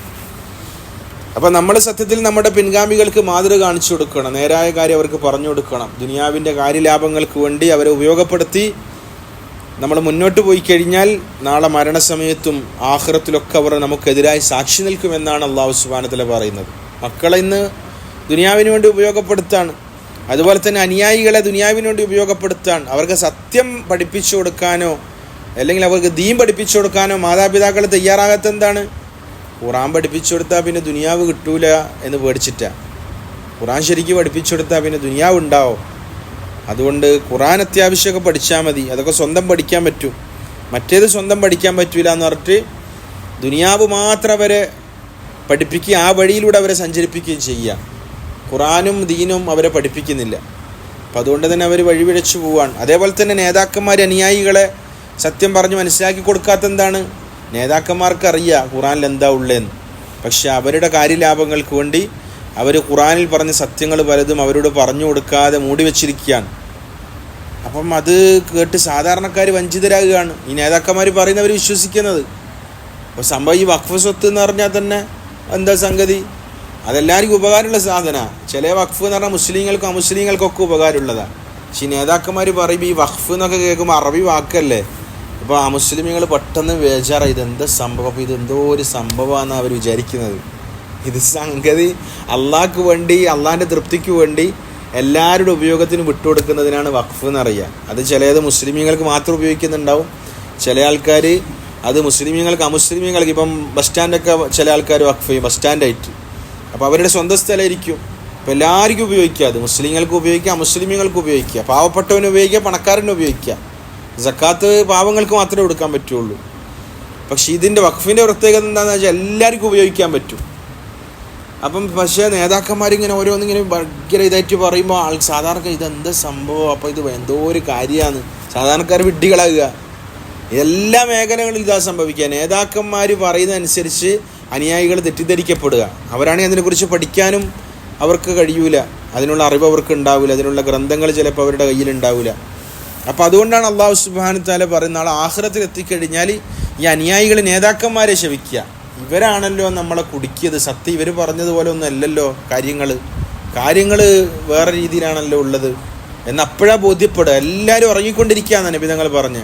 അപ്പം നമ്മൾ സത്യത്തിൽ നമ്മുടെ പിൻഗാമികൾക്ക് മാതൃക കാണിച്ചു കൊടുക്കണം. നേരായ കാര്യം അവർക്ക് പറഞ്ഞു കൊടുക്കണം. ദുനിയാവിന്റെ കാര്യലാഭങ്ങൾക്ക് വേണ്ടി അവരെ ഉപയോഗപ്പെടുത്തി നമ്മൾ മുന്നോട്ട് പോയി കഴിഞ്ഞാൽ നാളെ മരണസമയത്തും ആഹ്റത്തിലൊക്കെ അവർ നമുക്കെതിരായി സാക്ഷി നിൽക്കുമെന്നാണ് അള്ളാഹു സുബാനത്തില പറയുന്നത്. മക്കളെ ഇന്ന് ദുനിയാവിന് വേണ്ടി ഉപയോഗപ്പെടുത്താണ്. അതുപോലെ തന്നെ അനുയായികളെ ദുനിയാവിന് വേണ്ടി ഉപയോഗപ്പെടുത്താൻ അവർക്ക് സത്യം പഠിപ്പിച്ചു കൊടുക്കാനോ അല്ലെങ്കിൽ അവർക്ക് ദീൻ പഠിപ്പിച്ചു കൊടുക്കാനോ മാതാപിതാക്കൾ തയ്യാറാകാത്ത എന്താണ്? ഖുറാൻ പഠിപ്പിച്ചു കൊടുത്താൽ പിന്നെ ദുനിയാവ് കിട്ടൂല എന്ന് പേടിച്ചിട്ടാണ് ഖുറാൻ ശരിക്കും പഠിപ്പിച്ചു കൊടുത്താൽ പിന്നെ ദുനിയാവ് ഉണ്ടാവും. അതുകൊണ്ട് ഖുറാൻ അത്യാവശ്യമൊക്കെ പഠിച്ചാൽ മതി. അതൊക്കെ സ്വന്തം പഠിക്കാൻ പറ്റും. മറ്റേത് സ്വന്തം പഠിക്കാൻ പറ്റൂല എന്ന് പറഞ്ഞിട്ട് ദുനിയാവ് മാത്രം അവരെ പഠിപ്പിക്കുക ആ വഴിയിലൂടെ അവരെ സഞ്ചരിപ്പിക്കുകയും ചെയ്യുക. ഖുറാനും ദീനും അവരെ പഠിപ്പിക്കുന്നില്ല. അപ്പം അതുകൊണ്ട് തന്നെ അവർ വഴിവിഴച്ചു പോവാണ്. അതേപോലെ തന്നെ നേതാക്കന്മാർ അനുയായികളെ സത്യം പറഞ്ഞ് മനസ്സിലാക്കി കൊടുക്കാത്ത എന്താണ്? നേതാക്കന്മാർക്ക് അറിയാം ഖുറാനിൽ എന്താ ഉള്ളതെന്ന് പക്ഷേ അവരുടെ കാര്യലാഭങ്ങൾക്ക് വേണ്ടി അവർ ഖുറാനിൽ പറഞ്ഞ സത്യങ്ങൾ പലതും അവരോട് പറഞ്ഞു കൊടുക്കാതെ മൂടി വെച്ചിരിക്കുകയാണ്. അപ്പം അത് കേട്ട് സാധാരണക്കാർ വഞ്ചിതരാകുകയാണ്. ഈ നേതാക്കന്മാർ പറയുന്നവർ വിശ്വസിക്കുന്നത്. അപ്പോൾ സംഭവം ഈ വഖഫ് സ്വത്ത് എന്ന് പറഞ്ഞാൽ തന്നെ എന്താ സംഗതി? അതെല്ലാവർക്കും ഉപകാരമുള്ള സാധന. ചില വഖഫ് എന്ന് പറഞ്ഞാൽ മുസ്ലിങ്ങൾക്കും അമുസ്ലിങ്ങൾക്കൊക്കെ ഉപകാരമുള്ളതാണ് പക്ഷേ നേതാക്കന്മാർ പറയും ഈ വഖഫ് എന്നൊക്കെ കേൾക്കുമ്പോൾ അറബി വാക്കല്ലേ? അപ്പോൾ അമുസ്ലിമികൾ പെട്ടെന്ന് ബേജാറായി. ഇതെന്താ സംഭവം? അപ്പോൾ ഇതെന്തോ ഒരു സംഭവമാണ് അവർ വിചാരിക്കുന്നത്. ഇത് സംഗതി അള്ളാഹ്ക്ക് വേണ്ടി അള്ളാഹിന്റെ തൃപ്തിക്ക് വേണ്ടി എല്ലാവരുടെ ഉപയോഗത്തിന് വിട്ടുകൊടുക്കുന്നതിനാണ് വഖഫ് എന്നറിയുക. അത് ചിലത് മുസ്ലിമീങ്ങൾക്ക് മാത്രം ഉപയോഗിക്കുന്നുണ്ടാവും. ചില ആൾക്കാർ അത് മുസ്ലിമീങ്ങൾക്ക് അമുസ്ലിമീങ്ങൾക്ക് ഇപ്പം ബസ് സ്റ്റാൻഡൊക്കെ ചില ആൾക്കാർ വഖഫ് ചെയ്യും. ബസ് സ്റ്റാൻഡായിട്ട്. അപ്പോൾ അവരുടെ സ്വന്തം സ്ഥലമായിരിക്കും. അപ്പോൾ എല്ലാവർക്കും ഉപയോഗിക്കുക. അത് മുസ്ലിങ്ങൾക്ക് ഉപയോഗിക്കുക മുസ്ലിമുകൾക്ക് ഉപയോഗിക്കുക. പാവപ്പെട്ടവന് ഉപയോഗിക്കുക പണക്കാരന് ഉപയോഗിക്കുക. സക്കാത്ത് പാവങ്ങൾക്ക് മാത്രമേ കൊടുക്കാൻ പറ്റുള്ളൂ. പക്ഷേ ഇതിന്റെ വഖഫിന്റെ പ്രത്യേകത എന്താണെന്ന് വെച്ചാൽ എല്ലാവർക്കും ഉപയോഗിക്കാൻ പറ്റും. അപ്പം പക്ഷേ നേതാക്കന്മാരിങ്ങനെ ഓരോന്നിങ്ങനെ ഭയങ്കര ഇതായിട്ട് പറയുമ്പോൾ ആൾ സാധാരണക്കാർ ഇതെന്താ സംഭവം? അപ്പോൾ ഇത് എന്തോ ഒരു കാര്യമാണ് സാധാരണക്കാർ വിഡ്ഢികളാകുക. എല്ലാ മേഖലകളിലും ഇതാ സംഭവിക്കുക. നേതാക്കന്മാർ പറയുന്നതനുസരിച്ച് അനുയായികൾ തെറ്റിദ്ധരിക്കപ്പെടുക. അവരാണെങ്കിൽ അതിനെക്കുറിച്ച് പഠിക്കാനും അവർക്ക് കഴിയൂല. അതിനുള്ള അറിവ് അവർക്ക് ഉണ്ടാവില്ല അതിനുള്ള ഗ്രന്ഥങ്ങൾ ചിലപ്പോൾ അവരുടെ കയ്യിൽ ഉണ്ടാവില്ല അപ്പോൾ അതുകൊണ്ടാണ് അള്ളാഹു സുബാനു താല പറയുന്ന ആൾ ആഹ്റത്തിൽ എത്തിക്കഴിഞ്ഞാൽ ഈ അനുയായികൾ നേതാക്കന്മാരെ ശവിക്കുക. ഇവരാണല്ലോ നമ്മളെ കുടുക്കിയത്. സത്യം ഇവർ പറഞ്ഞതുപോലെ ഒന്നും അല്ലല്ലോ കാര്യങ്ങൾ കാര്യങ്ങൾ വേറെ രീതിയിലാണല്ലോ ഉള്ളത്. എന്നപ്പോഴാ ബോധ്യപ്പെടുക. എല്ലാവരും ഉറങ്ങിക്കൊണ്ടിരിക്കുകയാണ് നബി തങ്ങൾ പറഞ്ഞ്.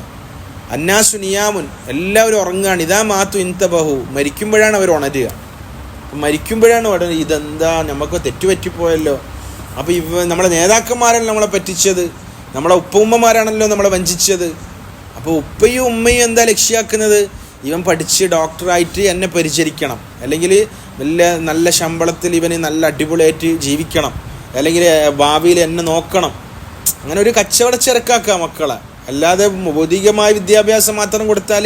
അന്നാസു നിയാമുൻ എല്ലാവരും ഉറങ്ങുകയാണ്. ഇതാ മാത്തു ഇൻതബഹു. മരിക്കുമ്പോഴാണ് അവർ ഉണരുക. അപ്പം മരിക്കുമ്പോഴാണ് ഉടനെ ഇതെന്താ? നമുക്ക് തെറ്റുപറ്റിപ്പോയല്ലോ. അപ്പോൾ ഇവ നമ്മളെ നേതാക്കന്മാരല്ല നമ്മളെ പറ്റിച്ചത്? നമ്മളെ ഉപ്പുമ്മമാരാണല്ലോ നമ്മളെ വഞ്ചിച്ചത്? അപ്പോൾ ഉപ്പയും ഉമ്മയും എന്താ ലക്ഷ്യമാക്കുന്നത് ഇവൻ പഠിച്ച് ഡോക്ടറായിട്ട് എന്നെ പരിചരിക്കണം. അല്ലെങ്കിൽ നല്ല നല്ല ശമ്പളത്തിൽ ഇവന് നല്ല അടിപൊളിയായിട്ട് ജീവിക്കണം. അല്ലെങ്കിൽ ഭാവിയിൽ എന്നെ നോക്കണം. അങ്ങനെ ഒരു കച്ചവട ചെറുക്കാക്കുക മക്കളെ. അല്ലാതെ ഭൗതികമായ വിദ്യാഭ്യാസം മാത്രം കൊടുത്താൽ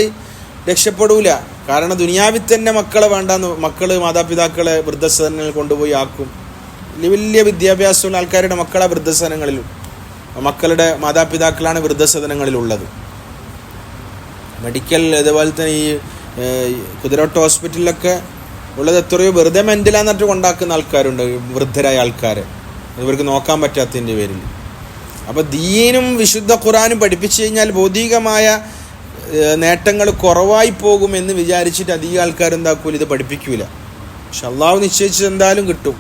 രക്ഷപ്പെടൂല. കാരണം ദുനിയാവിൽ തന്നെ മക്കളെ വേണ്ട മക്കൾ മാതാപിതാക്കളെ വൃദ്ധസദനങ്ങളിൽ കൊണ്ടുപോയി ആക്കും. വലിയ വലിയ വിദ്യാഭ്യാസമുള്ള ആൾക്കാരുടെ മക്കളെ വൃദ്ധസദനങ്ങളിലും. മക്കളുടെ മാതാപിതാക്കളാണ് വൃദ്ധസദനങ്ങളിലുള്ളത്. മെഡിക്കൽ അതുപോലെ തന്നെ ഈ കുതിരോട്ട് ഹോസ്പിറ്റലിലൊക്കെ ഉള്ളത് എത്രയോ വെറുതെ മെന്റലാന്നിട്ട് കൊണ്ടാക്കുന്ന ആൾക്കാരുണ്ട് വൃദ്ധരായ ആൾക്കാരെ. ഇവർക്ക് നോക്കാൻ പറ്റാത്തതിന്റെ പേരിൽ അപ്പോൾ ദീനും വിശുദ്ധ ഖുറാനും പഠിപ്പിച്ചു കഴിഞ്ഞാൽ ഭൗതികമായ നേട്ടങ്ങൾ കുറവായി പോകുമെന്ന് വിചാരിച്ചിട്ട് അധികം ആൾക്കാർ എന്താക്കൂല ഇത് പഠിപ്പിക്കൂല. പക്ഷെ അള്ളാഹു നിശ്ചയിച്ചത് എന്തായാലും കിട്ടും.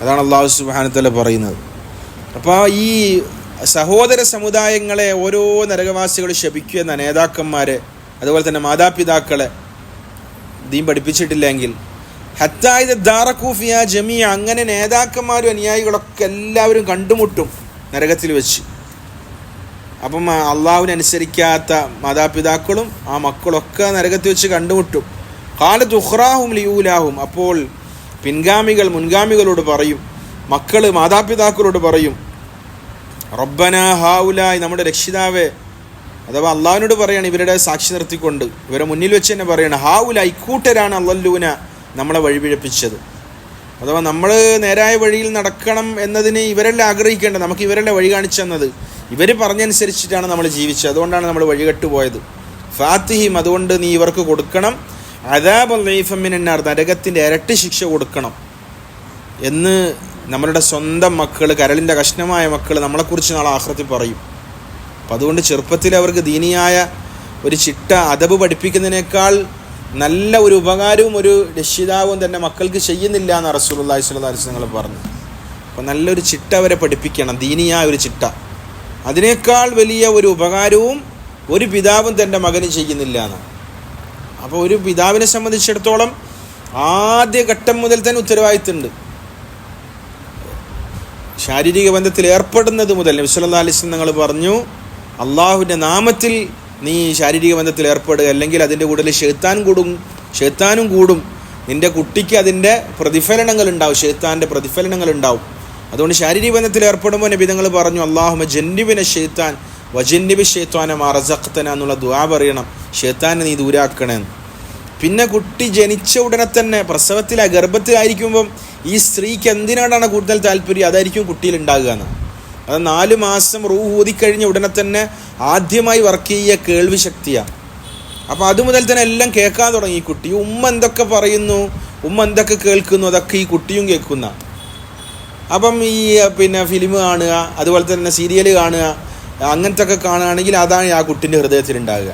അതാണ് അള്ളാഹു സുബാനത്തല പറയുന്നത്. അപ്പോൾ ഈ സഹോദര സമുദായങ്ങളെ ഓരോ നരകവാസികൾ ശപിക്കുന്ന നേതാക്കന്മാരെ അതുപോലെ തന്നെ മാതാപിതാക്കളെ ദീൻ പഠിപ്പിച്ചിട്ടില്ലെങ്കിൽ ഹത്തായത് ദാറക്കൂഫിയ ജമിയ അങ്ങനെ നേതാക്കന്മാരും അനുയായികളൊക്കെ എല്ലാവരും കണ്ടുമുട്ടും. നരകത്തിൽ വെച്ച്. അപ്പം അള്ളാഹുവിനനുസരിക്കാത്ത മാതാപിതാക്കളും ആ മക്കളൊക്കെ നരകത്തിൽ വെച്ച് കണ്ടുമുട്ടും. കാല ദുഹ്റാഹും ലിയൂലാഹും. അപ്പോൾ പിൻഗാമികൾ മുൻഗാമികളോട് പറയും മക്കൾ മാതാപിതാക്കളോട് പറയും റബ്ബന ഹാവുലായി നമ്മുടെ രക്ഷിതാവേ. അഥവാ അള്ളാഹുവിനോട് പറയാണ് ഇവരുടെ സാക്ഷി നിർത്തിക്കൊണ്ട്. ഇവരെ മുന്നിൽ വെച്ച് തന്നെ പറയണം ഹാവുല ഇക്കൂട്ടരാണ് അള്ളല്ലൂന നമ്മളെ വഴിപിഴപ്പിച്ചത്. അഥവാ നമ്മൾ നേരായ വഴിയിൽ നടക്കണം എന്നതിന് ഇവരെല്ലാം ആഗ്രഹിക്കേണ്ടത് നമുക്ക് ഇവരെല്ലാം വഴി കാണിച്ചു തന്നത്. ഇവർ പറഞ്ഞനുസരിച്ചിട്ടാണ് നമ്മൾ ജീവിച്ചത്. അതുകൊണ്ടാണ് നമ്മൾ വഴികെട്ട് പോയത്. ഫാത്തിഹിം അതുകൊണ്ട് നീ ഇവർക്ക് കൊടുക്കണം. അതാബ് ലൈഫമിനാർ നരകത്തിന്റെ ഇരട്ടി ശിക്ഷ കൊടുക്കണം എന്ന് നമ്മളുടെ സ്വന്തം മക്കൾ കരളിന്റെ കഷ്ണമായ മക്കൾ നമ്മളെക്കുറിച്ച് നാളെ ആഹ്രത്തിൽ പറയും. അപ്പം അതുകൊണ്ട് ചെറുപ്പത്തിൽ അവർക്ക് ദീനിയായ ഒരു ചിട്ട അദബ് പഠിപ്പിക്കുന്നതിനേക്കാൾ നല്ല ഒരു ഉപകാരവും ഒരു രക്ഷിതാവും തന്നെ മക്കൾക്ക് ചെയ്യുന്നില്ല എന്ന് സ്വല്ലല്ലാഹി അലൈഹി വസല്ലം പറഞ്ഞു. അപ്പോൾ നല്ലൊരു ചിട്ട അവരെ പഠിപ്പിക്കണം ദീനിയായ ഒരു ചിട്ട. അതിനേക്കാൾ വലിയ ഒരു ഉപകാരവും ഒരു പിതാവും തന്റെ മകന് ചെയ്യുന്നില്ല എന്ന്. അപ്പോൾ ഒരു പിതാവിനെ സംബന്ധിച്ചിടത്തോളം ആദ്യ ഘട്ടം മുതൽ തന്നെ ഉത്തരവാദിത്തമുണ്ട്. ശാരീരിക ബന്ധത്തിൽ ഏർപ്പെടുന്നത് മുതൽ നബിസ്വല്ലാ അലിസ്ലം നിങ്ങൾ പറഞ്ഞു അള്ളാഹുവിന്റെ നാമത്തിൽ നീ ശാരീരിക ബന്ധത്തിൽ ഏർപ്പെടുക അല്ലെങ്കിൽ അതിന്റെ കൂടുതൽ ഷെയ്ത്താൻ കൂടും ഷെയ്ത്താനും കൂടും. നിന്റെ കുട്ടിക്ക് അതിന്റെ പ്രതിഫലനങ്ങൾ ഉണ്ടാവും ഷെയ്ത്താന്റെ പ്രതിഫലനങ്ങൾ ഉണ്ടാവും. അതുകൊണ്ട് ശാരീരിക ബന്ധത്തിൽ ഏർപ്പെടുമ്പോൾ നബിതങ്ങൾ പറഞ്ഞു അള്ളാഹുമ ജന്നിബിനെ ഷെയ്ത്താൻ വജന്നിബി ഷെയ്ത്താനം അറസഖത്തന എന്നുള്ള ദുവാ പറയണം. ഷെയ്ത്താനെ നീ ദൂരാക്കണേ പിന്നെ കുട്ടി ജനിച്ച ഉടനെ തന്നെ പ്രസവത്തിലെ ഗർഭത്തിലായിരിക്കുമ്പം ഈ സ്ത്രീക്ക് എന്തിനോടാണ് കൂടുതൽ താല്പര്യം? അതായിരിക്കും കുട്ടിയിൽ ഉണ്ടാകുക എന്ന്. അത് നാല് മാസം റൂ ഊതിക്കഴിഞ്ഞ ഉടനെ തന്നെ ആദ്യമായി വർക്ക് ചെയ്യുക കേൾവി ശക്തിയാണ് അപ്പോൾ അത് മുതൽ തന്നെ എല്ലാം കേൾക്കാൻ തുടങ്ങി. ഈ കുട്ടി ഉമ്മ എന്തൊക്കെ പറയുന്നു ഉമ്മ എന്തൊക്കെ കേൾക്കുന്നു അതൊക്കെ ഈ കുട്ടിയും കേൾക്കുന്ന. അപ്പം ഈ പിന്നെ ഫിലിം കാണുക അതുപോലെ തന്നെ സീരിയൽ കാണുക അങ്ങനത്തെ ഒക്കെ കാണുകയാണെങ്കിൽ അതാണ് ആ കുട്ടിന്റെ ഹൃദയത്തിൽ ഉണ്ടാകുക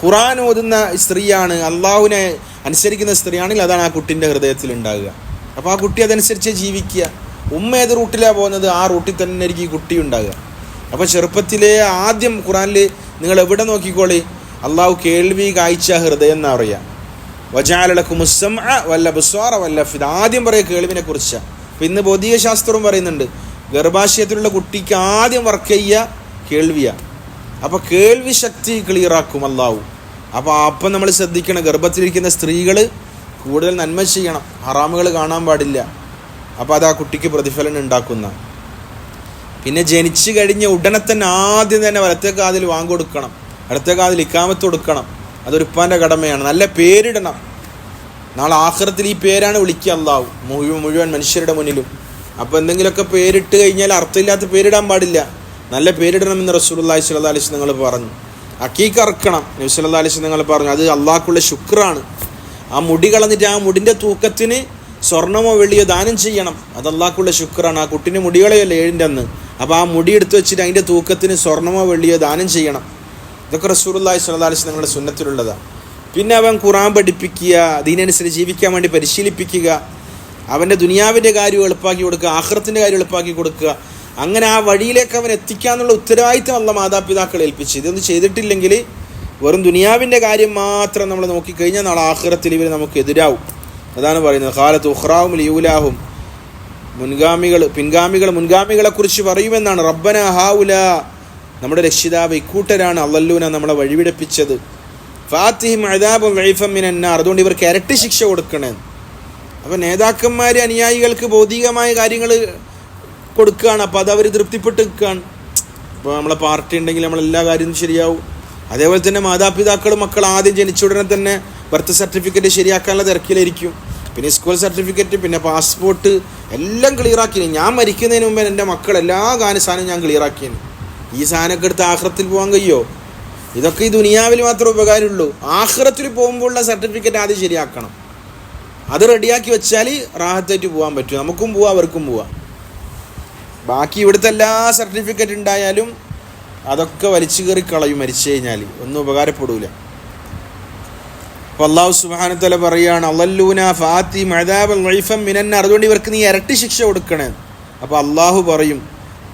ഖുറാൻ ഓതുന്ന സ്ത്രീയാണ് അള്ളാഹുവിനെ അനുസരിക്കുന്ന സ്ത്രീയാണെങ്കിൽ അതാണ് ആ കുട്ടിന്റെ ഹൃദയത്തിൽ ഉണ്ടാകുക അപ്പോൾ ആ കുട്ടി അതനുസരിച്ച് ജീവിക്കുക. ഉമ്മ ഏത് റൂട്ടിലാണ് പോകുന്നത് ആ റൂട്ടിൽ തന്നെ ആയിരിക്കും ഈ കുട്ടി ഉണ്ടാകുക അപ്പോൾ ചെറുപ്പത്തിലെ ആദ്യം ഖുറാനിൽ നിങ്ങൾ എവിടെ നോക്കിക്കോളി? അള്ളാഹു കേൾവി കാഴ്ച ഹൃദയം എന്നാ പറയുക വജാലക്കുമുസം വല്ല ബുസ്വാറ വല്ല ഫിദ് ആദ്യം പറയുക കേൾവിനെ കുറിച്ചാണ് അപ്പം ഇന്ന് ഭൗതിക ശാസ്ത്രവും പറയുന്നുണ്ട് ഗർഭാശയത്തിലുള്ള കുട്ടിക്ക് ആദ്യം വർക്ക് ചെയ്യുക കേൾവിയാണ് അപ്പോൾ കേൾവി ശക്തി ക്ലിയറാക്കും അള്ളാഹു അപ്പോൾ അപ്പം നമ്മൾ ശ്രദ്ധിക്കണം ഗർഭത്തിലിരിക്കുന്ന സ്ത്രീകൾ കൂടുതൽ നന്മ ചെയ്യണം. ഹറാമുകൾ കാണാൻ പാടില്ല. അപ്പോൾ അത് ആ കുട്ടിക്ക് പ്രതിഫലനം ഉണ്ടാക്കുന്ന. പിന്നെ ജനിച്ചു കഴിഞ്ഞ ഉടനെ തന്നെ ആദ്യം തന്നെ വലത്തെ കാതിൽ വാങ്ങിക്കൊടുക്കണം അടുത്ത കാതിൽ ഇക്കാമത്ത് കൊടുക്കണം. അതൊരു ഉപ്പാന്റെ കടമയാണ്. നല്ല പേരിടണം. നാളെ ആഹ്റത്തിൽ ഈ പേരാണ് വിളിക്കുക അള്ളാവും മുഴുവൻ മുഴുവൻ മനുഷ്യരുടെ മുന്നിലും. അപ്പോൾ എന്തെങ്കിലുമൊക്കെ പേരിട്ട് കഴിഞ്ഞാൽ അർത്ഥമില്ലാത്ത പേരിടാൻ പാടില്ല. നല്ല പേരിടണമെന്ന് റസൂലുള്ളാഹി സ്വല്ലല്ലാഹി അലൈഹി വസല്ലം നിങ്ങൾ പറഞ്ഞു. അക്കീക്ക് അറക്കണം. നബി അലൈഹി വസല്ലം നിങ്ങൾ പറഞ്ഞു അത് അള്ളാഹ്ക്കുള്ള ശുക്രാണ്. ആ മുടി കളഞ്ഞിട്ട് ആ മുടിന്റെ തൂക്കത്തിന് സ്വർണമോ വെള്ളിയോ ദാനം ചെയ്യണം. അത് ശുക്രാണ്. ആ കുട്ടിന് മുടികളെയല്ലേ ഏഴിന്റെ അന്ന്. അപ്പോൾ ആ മുടി എടുത്തു വെച്ചിട്ട് അതിന്റെ തൂക്കത്തിന് സ്വർണമോ വെള്ളിയോ ദാനം ചെയ്യണം. ഇതൊക്കെ അലൈഹി വസല്ലം നിങ്ങളുടെ സുന്നത്തിലുള്ളതാണ് പിന്നെ അവൻ ഖുറാൻ പഠിപ്പിക്കുക അതിനനുസരിച്ച് ജീവിക്കാൻ വേണ്ടി പരിശീലിപ്പിക്കുക അവന്റെ ദുനിയാവിന്റെ കാര്യം എളുപ്പാക്കി കൊടുക്കുക ആഹ്റത്തിന്റെ കാര്യം എളുപ്പാക്കി കൊടുക്കുക. അങ്ങനെ ആ വഴിയിലേക്ക് അവൻ എത്തിക്കാന്നുള്ള ഉത്തരവാദിത്തം അല്ല മാതാപിതാക്കളെ ഏൽപ്പിച്ച്. ഇതൊന്നും ചെയ്തിട്ടില്ലെങ്കിൽ വെറും ദുനിയാവിന്റെ കാര്യം മാത്രം നമ്മൾ നോക്കിക്കഴിഞ്ഞാൽ നാളെ ആഹ്റത്തിൽ ഇവർ നമുക്ക് എതിരാവും. അതാണ് പറയുന്നത്. കാലത്ത് ഉഹ്റാവും ലിയൂലാഹും മുൻഗാമികൾ പിൻഗാമികൾ മുൻഗാമികളെ കുറിച്ച് പറയുമെന്നാണ്. റബ്ബന ഹാവുല. നമ്മുടെ രക്ഷിതാവ് ഇക്കൂട്ടരാണ്. അള്ളല്ലൂന നമ്മളെ വഴിവിടപ്പിച്ചത്. ഫാത്തിഹിം അതാബും വൈഫം മിനന്നാർ. അതുകൊണ്ട് ഇവർക്ക് ഇരട്ടി ശിക്ഷ കൊടുക്കണേ. അപ്പം നേതാക്കന്മാർ അനുയായികൾക്ക് ഭൗതികമായ കാര്യങ്ങൾ കൊടുക്കുകയാണ് അപ്പോൾ അത് അവർ തൃപ്തിപ്പെട്ട് നിൽക്കുകയാണ് ഇപ്പോൾ നമ്മളെ പാർട്ടി ഉണ്ടെങ്കിൽ നമ്മളെല്ലാ കാര്യവും ശരിയാവും. അതേപോലെ തന്നെ മാതാപിതാക്കൾ മക്കൾ ആദ്യം ജനിച്ച ഉടനെ തന്നെ ബർത്ത് സർട്ടിഫിക്കറ്റ് ശരിയാക്കാനുള്ള തിരക്കിലായിരിക്കും. പിന്നെ സ്കൂൾ സർട്ടിഫിക്കറ്റ് പിന്നെ പാസ്പോർട്ട് എല്ലാം ക്ലിയറാക്കിന് ഞാൻ മരിക്കുന്നതിന് മുമ്പേ എന്റെ മക്കൾ എല്ലാ സാധനം ഞാൻ ക്ലിയറാക്കി ഈ സാധനമൊക്കെ എടുത്ത് ആഹ്റത്തിൽ പോകാൻ കഴിയോ? ഇതൊക്കെ ഈ ദുനിയാവിൽ മാത്രമേ ഉപകാരമുള്ളൂ. ആഹ്റത്തിൽ പോകുമ്പോഴുള്ള സർട്ടിഫിക്കറ്റ് ആദ്യം ശരിയാക്കണം. അത് റെഡിയാക്കി വെച്ചാൽ റാഹത്തായിട്ട് പോകാൻ പറ്റും. നമുക്കും പോവാം അവർക്കും പോവാം. ബാക്കി ഇവിടുത്തെ എല്ലാ സർട്ടിഫിക്കറ്റ് ഉണ്ടായാലും അതൊക്കെ വലിച്ചു കയറി കളയും മരിച്ചു കഴിഞ്ഞാൽ ഒന്നും ഉപകാരപ്പെടൂല. അപ്പോൾ അള്ളാഹു സുബാനത്തല പറയാണ് അള്ളല്ലൂന ഫാത്തി മഴതാബ് റൈഫം മിനന്ന അതുകൊണ്ട് ഇവർക്ക് നീ ഇരട്ടി ശിക്ഷ കൊടുക്കണേ. അപ്പോൾ അള്ളാഹു പറയും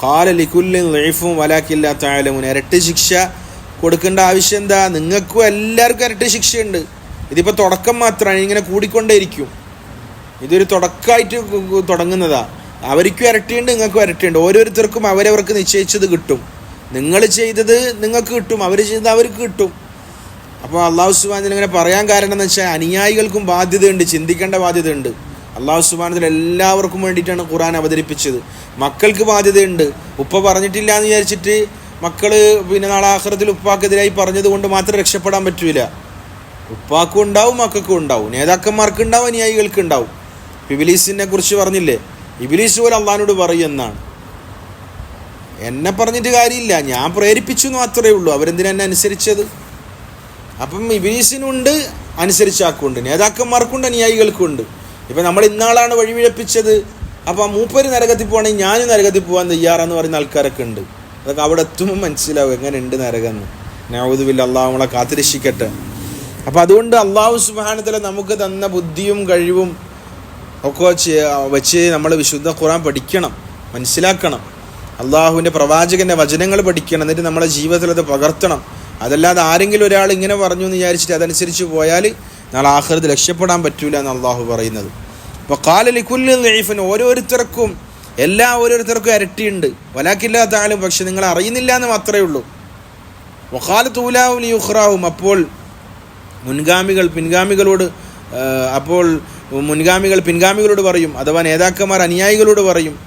കാല ലിഖുല്ലിൻ ലൈഫും വലാക്കില്ലാത്ത ആലമുൻ ഇരട്ടി ശിക്ഷ കൊടുക്കേണ്ട ആവശ്യം എന്താ? നിങ്ങൾക്കും എല്ലാവർക്കും ഇരട്ടി ശിക്ഷയുണ്ട്. ഇതിപ്പോൾ തുടക്കം മാത്രമാണ് ഇങ്ങനെ കൂടിക്കൊണ്ടേയിരിക്കും. ഇതൊരു തുടക്കമായിട്ട് തുടങ്ങുന്നതാ. അവർക്കും ഇരട്ടിയുണ്ട് നിങ്ങൾക്കും ഇരട്ടിയുണ്ട്. ഓരോരുത്തർക്കും അവരവർക്ക് നിശ്ചയിച്ചത് കിട്ടും. നിങ്ങൾ ചെയ്തത് നിങ്ങൾക്ക് കിട്ടും അവർ ചെയ്തത് അവർക്ക് കിട്ടും. അപ്പോൾ അള്ളാഹു സുബാനിൽ ഇങ്ങനെ പറയാൻ കാരണം എന്ന് വെച്ചാൽ അനുയായികൾക്കും ബാധ്യതയുണ്ട് ചിന്തിക്കേണ്ട ബാധ്യതയുണ്ട്. അള്ളാഹു സുബാനത്തിൽ എല്ലാവർക്കും വേണ്ടിയിട്ടാണ് ഖുറാൻ അവതരിപ്പിച്ചത്. മക്കൾക്ക് ബാധ്യതയുണ്ട്. ഉപ്പ പറഞ്ഞിട്ടില്ല എന്ന് വിചാരിച്ചിട്ട് മക്കൾ പിന്നെ നാളെ ആഹ്റത്തിൽ ഉപ്പാക്കെതിരായി പറഞ്ഞത് കൊണ്ട് മാത്രം രക്ഷപ്പെടാൻ പറ്റൂല. ഉപ്പാക്കും ഉണ്ടാവും മക്കൾക്കും ഉണ്ടാവും. നേതാക്കന്മാർക്ക് ഉണ്ടാവും അനുയായികൾക്ക് ഉണ്ടാവും. ഇബിലീസിനെ കുറിച്ച് പറഞ്ഞില്ലേ? ഇബിലീസ് പോലെ അള്ളഹാനോട് പറയും എന്നാണ്. എന്നെ പറഞ്ഞിട്ട് കാര്യമില്ല. ഞാൻ പ്രേരിപ്പിച്ചു എന്ന് മാത്രമേ ഉള്ളൂ. അവരെന്തിനാ അനുസരിച്ചത്? അപ്പം ഇബിലീസിനുണ്ട് അനുസരിച്ചാക്കുണ്ട് നേതാക്കന്മാർക്കുണ്ട് അനുയായികൾക്കുണ്ട്. ഇപ്പം നമ്മൾ ഇന്നാളാണ് വഴിവിഴപ്പിച്ചത്. അപ്പം മൂപ്പര് നരകത്തിൽ പോകണമെങ്കിൽ ഞാനും നരകത്തിൽ പോകാൻ തയ്യാറാന്ന് പറയുന്ന ആൾക്കാരൊക്കെ ഉണ്ട്. അതൊക്കെ അവിടെ എത്തുമ്പോൾ മനസ്സിലാവും എങ്ങനെ ഉണ്ട് നരകമെന്ന് നവതുവില്ല അള്ളാഹു നമ്മളെ കാത്തിരക്ഷിക്കട്ടെ. അപ്പം അതുകൊണ്ട് അള്ളാഹു സുബാനത്തിലെ നമുക്ക് തന്ന ബുദ്ധിയും കഴിവും ഒക്കെ വെച്ച് വെച്ച് നമ്മൾ വിശുദ്ധ ഖുറാൻ പഠിക്കണം മനസ്സിലാക്കണം. അള്ളാഹുവിന്റെ പ്രവാചകന്റെ വചനങ്ങൾ പഠിക്കണം എന്നിട്ട് നമ്മളെ ജീവിതത്തിൽ അത് പകർത്തണം. അതല്ലാതെ ആരെങ്കിലും ഒരാൾ ഇങ്ങനെ പറഞ്ഞു എന്ന് വിചാരിച്ചിട്ട് അതനുസരിച്ച് പോയാൽ നാളെ ആഹൃത് രക്ഷപ്പെടാൻ പറ്റൂല എന്ന് അള്ളാഹു പറയുന്നത്. അപ്പോൾ കാലലിക്കുല്ലിൽ ലൈഫിന് ഓരോരുത്തർക്കും എല്ലാ ഓരോരുത്തർക്കും ഇരട്ടിയുണ്ട്. വലാക്കില്ലാത്താലും പക്ഷെ നിങ്ങൾ അറിയുന്നില്ല എന്ന് മാത്രമേ ഉള്ളൂ. വഖാല തൂലാവും യുഹ്റാവും അപ്പോൾ മുൻഗാമികൾ പിൻഗാമികളോട് അപ്പോൾ മുൻഗാമികൾ പിൻഗാമികളോട് പറയും. അഥവാ നേതാക്കന്മാർ അനുയായികളോട് പറയും.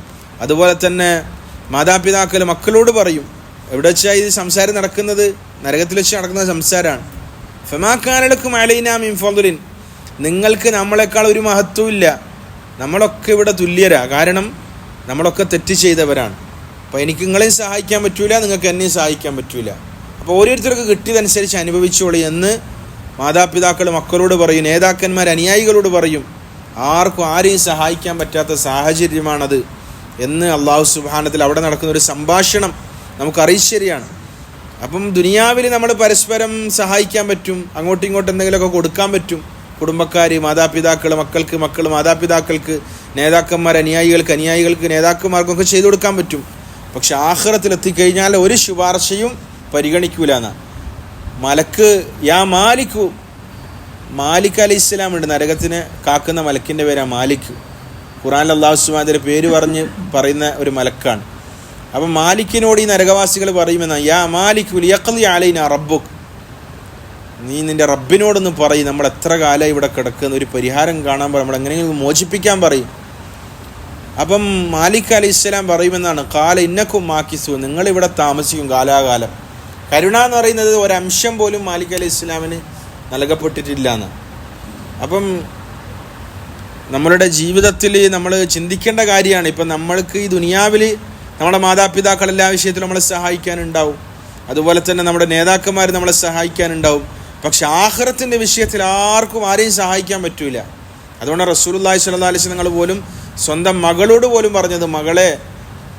അതുപോലെ തന്നെ മാതാപിതാക്കൾ മക്കളോട് പറയും. എവിടെ വെച്ചാൽ ഇത് സംസാരം നടക്കുന്നത്? നരകത്തിൽ വെച്ച് നടക്കുന്ന സംസാരമാണ് ഫമാക്കാനലക്കും അലൈനാം ഇൻഫോദുലിൻ നിങ്ങൾക്ക് നമ്മളെക്കാൾ ഒരു മഹത്വം ഇല്ല. നമ്മളൊക്കെ ഇവിടെ തുല്യരാ. കാരണം നമ്മളൊക്കെ തെറ്റ് ചെയ്തവരാണ്. അപ്പോൾ എനിക്ക് നിങ്ങളെയും സഹായിക്കാൻ പറ്റൂല നിങ്ങൾക്ക് എന്നെയും സഹായിക്കാൻ പറ്റൂല. അപ്പോൾ ഓരോരുത്തർക്ക് കിട്ടിയതനുസരിച്ച് അനുഭവിച്ചോളി എന്ന് മാതാപിതാക്കൾ മക്കളോട് പറയും നേതാക്കന്മാർ അനുയായികളോട് പറയും. ആർക്കും ആരെയും സഹായിക്കാൻ പറ്റാത്ത സാഹചര്യമാണത് എന്ന് അള്ളാഹു സുബാനത്തിൽ അവിടെ നടക്കുന്ന ഒരു സംഭാഷണം നമുക്ക് ശരിയാണ്. അപ്പം ദുനിയാവിൽ നമ്മൾ പരസ്പരം സഹായിക്കാൻ പറ്റും അങ്ങോട്ടും ഇങ്ങോട്ടും എന്തെങ്കിലുമൊക്കെ കൊടുക്കാൻ പറ്റും. കുടുംബക്കാർ മാതാപിതാക്കൾ മക്കൾക്ക് മക്കൾ മാതാപിതാക്കൾക്ക് നേതാക്കന്മാർ അനുയായികൾക്ക് അനുയായികൾക്ക് നേതാക്കന്മാർക്കൊക്കെ ചെയ്തു കൊടുക്കാൻ പറ്റും. പക്ഷെ ആഹ്റത്തിൽ എത്തിക്കഴിഞ്ഞാൽ ഒരു ശുപാർശയും പരിഗണിക്കൂല എന്നാ മലക്ക് യാ മാലിക്കു. മാലിക് അലി ഇസ്ലാം ഉണ്ട്. നരകത്തിന് കാക്കുന്ന മലക്കിന്റെ പേരാണ് മാലിക്. ഖുറാൻ അള്ളാഹു സുമാതിന്റെ പേര് പറഞ്ഞ് പറയുന്ന ഒരു മലക്കാണ്. അപ്പം മാലിക്കിനോട് ഈ നരകവാസികൾ പറയുമെന്നാ യാ മാലിക് ലിയഖലി ആലൈന റബ്ബുക്ക് നീ നിന്റെ റബ്ബിനോടൊന്ന് പറയും നമ്മൾ എത്ര കാലം ഇവിടെ കിടക്കുന്ന? ഒരു പരിഹാരം കാണാൻ പറയും നമ്മൾ എങ്ങനെയെങ്കിലും മോചിപ്പിക്കാൻ പറയും. അപ്പം മാലിക് അലി ഇസ്ലാം പറയുമെന്നാണ് കാല ഇന്നക്കും മാക്കിസു നിങ്ങളിവിടെ താമസിക്കും കാലാകാലം. കരുണ എന്ന് പറയുന്നത് ഒരംശം പോലും മാലിക് അലി ഇസ്ലാമിന് നൽകപ്പെട്ടിട്ടില്ല എന്ന് അപ്പം നമ്മളുടെ ജീവിതത്തിൽ നമ്മൾ ചിന്തിക്കേണ്ട കാര്യമാണ് ഇപ്പം നമ്മൾക്ക് ഈ ദുനിയാവിൽ നമ്മുടെ മാതാപിതാക്കൾ എല്ലാ വിഷയത്തിലും നമ്മളെ സഹായിക്കാനുണ്ടാവും. അതുപോലെ തന്നെ നമ്മുടെ നേതാക്കന്മാർ നമ്മളെ സഹായിക്കാനുണ്ടാവും. പക്ഷെ ആഹ്റത്തിന്റെ വിഷയത്തിൽ ആർക്കും ആരെയും സഹായിക്കാൻ പറ്റൂല. അതുകൊണ്ട് റസൂലുള്ളാഹി സ്വല്ലാ അലൈഹി നിങ്ങൾ പോലും സ്വന്തം മകളോട് പോലും പറഞ്ഞത് മകളെ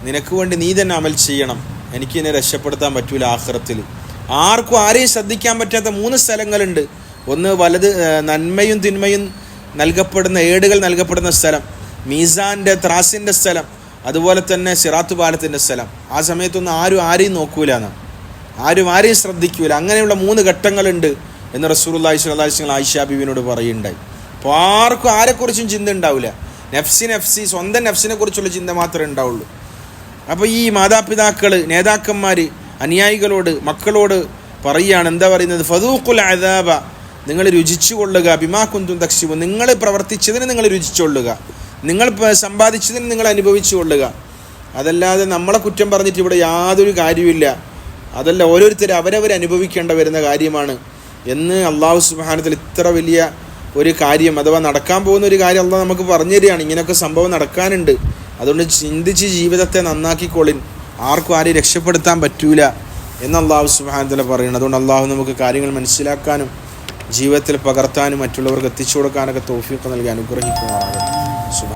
നിനക്ക് വേണ്ടി നീ തന്നെ അമൽ ചെയ്യണം. എനിക്ക് എന്നെ രക്ഷപ്പെടുത്താൻ പറ്റൂല ആഹ്റത്തിൽ. ആർക്കും ആരെയും ശ്രദ്ധിക്കാൻ പറ്റാത്ത മൂന്ന് സ്ഥലങ്ങളുണ്ട്. ഒന്ന് വലത് നന്മയും തിന്മയും നൽകപ്പെടുന്ന ഏടുകൾ നൽകപ്പെടുന്ന സ്ഥലം. മീസാന്റെ ത്രാസിന്റെ സ്ഥലം. അതുപോലെ തന്നെ സിറാത്ത് പാലത്തിന്റെ സ്ഥലം. ആ സമയത്തൊന്നും ആരും ആരെയും നോക്കൂല എന്ന് ആരും ആരെയും ശ്രദ്ധിക്കൂല. അങ്ങനെയുള്ള മൂന്ന് ഘട്ടങ്ങളുണ്ട് എന്ന് അലൈഹി വസല്ലം ആയിഷാ ബീവിനോട് പറയുണ്ടായി. അപ്പോൾ ആർക്കും ആരെക്കുറിച്ചും ചിന്ത ഉണ്ടാവില്ല നെഫ്സി നഫ്സി സ്വന്തം നഫ്സിനെ കുറിച്ചുള്ള ചിന്ത മാത്രമേ ഉണ്ടാവുള്ളൂ. അപ്പോൾ ഈ മാതാപിതാക്കൾ നേതാക്കന്മാർ അനുയായികളോട് മക്കളോട് പറയുകയാണ് എന്താ പറയുന്നത്? ഫതൂഖുൽ അദാബ നിങ്ങൾ രുചിച്ചു കൊള്ളുക ബിമാ കുന്തും തക്ഷിബു നിങ്ങൾ പ്രവർത്തിച്ചതിന് നിങ്ങൾ രുചിച്ചു കൊള്ളുക നിങ്ങൾ സമ്പാദിച്ചതിന് നിങ്ങൾ അനുഭവിച്ചു കൊള്ളുക. അതല്ലാതെ നമ്മളെ കുറ്റം പറഞ്ഞിട്ട് ഇവിടെ യാതൊരു കാര്യമില്ല അതല്ല ഓരോരുത്തർ അവരവർ അനുഭവിക്കേണ്ട വരുന്ന കാര്യമാണ്. എന്ന് അള്ളാഹു സുബാനത്തിൽ ഇത്ര വലിയ ഒരു കാര്യം അഥവാ നടക്കാൻ പോകുന്ന ഒരു കാര്യം അള്ളാഹ് നമുക്ക് പറഞ്ഞു തരികയാണ്. ഇങ്ങനെയൊക്കെ സംഭവം നടക്കാനുണ്ട്. അതുകൊണ്ട് ചിന്തിച്ച് ജീവിതത്തെ നന്നാക്കിക്കൊള്ളിൻ. ആർക്കും ആരെയും രക്ഷപ്പെടുത്താൻ പറ്റൂല എന്ന് അള്ളാഹു സുബാനത്തിൽ പറയുന്നത് അതുകൊണ്ട് അള്ളാഹു നമുക്ക് കാര്യങ്ങൾ മനസ്സിലാക്കാനും ജീവിതത്തിൽ പകർത്താനും മറ്റുള്ളവർക്ക് എത്തിച്ചു കൊടുക്കാനൊക്കെ തോഫിയൊക്കെ നൽകി അനുഗ്രഹിക്കുമാറാകട്ടെ. സുബ്ഹാന